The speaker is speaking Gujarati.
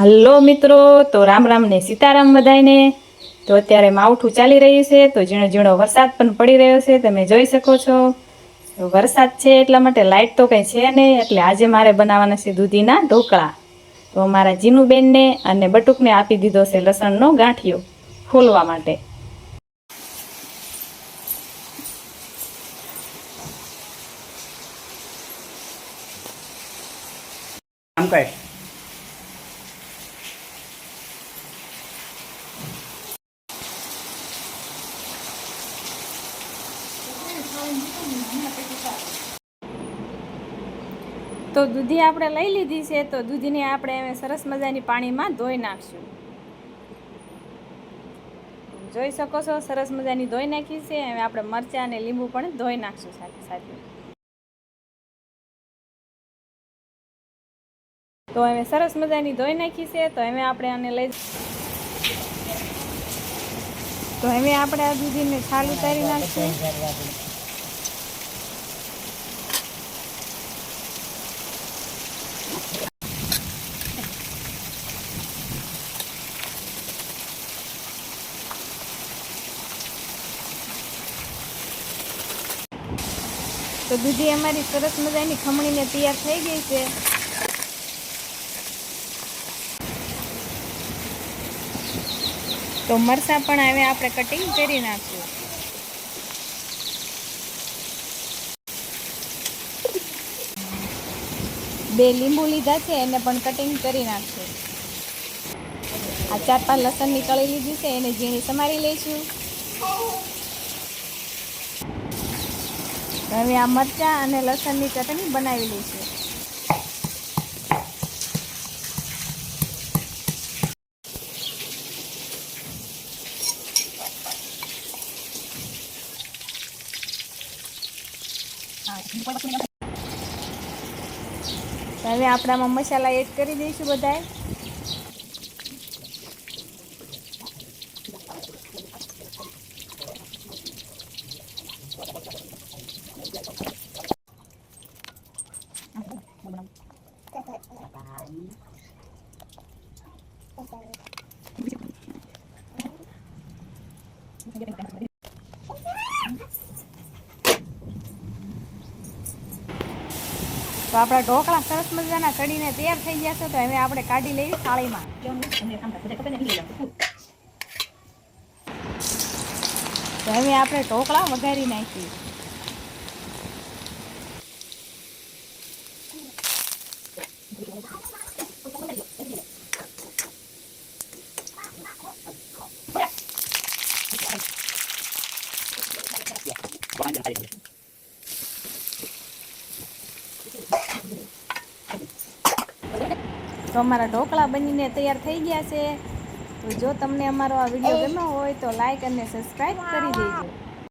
હલો મિત્રો, તો રામ રામ ને સીતારામ બધાયને. તો અત્યારે માવઠું ચાલી રહ્યું છે, તો ઝીણો ઝીણો વરસાદ પણ પડી રહ્યો છે, તમે જોઈ શકો છો. વરસાદ છે એટલા માટે લાઇટ તો કંઈ છે નહીં, એટલે આજે મારે બનાવવાના છે દૂધીના ઢોકળા. તો મારા જીનુબેનને અને બટુકને આપી દીધો છે લસણનો ગાંઠિયો ફોલવા માટે. આમ તો દૂધી આપણે લઈ લીધી છે, તો દૂધીને આપણે હવે સરસ મજાની પાણીમાં ધોઈ નાખશું. જોઈ શકો છો, સરસ મજાની ધોઈ નાખી છે, હવે આપણે મરચાં અને લીંબુ પણ ધોઈ નાખશું સાથે સાથે. તો હવે સરસ મજાની ધોઈ નાખી છે, તો હવે આપણે આને લઈ તો હવે આપણે આ દૂધીને છાલ ઉતારી નાખશું. તો દૂધી અમારી સરસ મજાની ખમણીને તૈયાર થઈ ગઈ છે. તો મરચાં પણ હવે આપણે કટિંગ કરી નાખશું. બે લીંબુ લીધા છે, એને પણ કટિંગ કરી નાખશું. આ ચાર પાંચ લસણની કળી લીધી છે, એને ઝીણી સમારી લઈશું. હવે આ મરચાં અને લસણની ચટણી બનાવી તો હવે આપણામાં મસાલા એડ કરી દઈશું બધાય તો આપણા ઢોકળા સરસ મજાના કડીને તૈયાર થઈ ગયા છે, તો હવે આપણે કાઢી લઈએ થાળીમાં. તો હવે આપણે ઢોકળા વઘારી નાખીએ. તો અમારા ઢોકળા બનીને તૈયાર થઈ ગયા છે. તો જો તમને અમારો આ વીડિયો ગમ્યો હોય તો લાઈક અને સબસ્ક્રાઈબ કરી દેજો.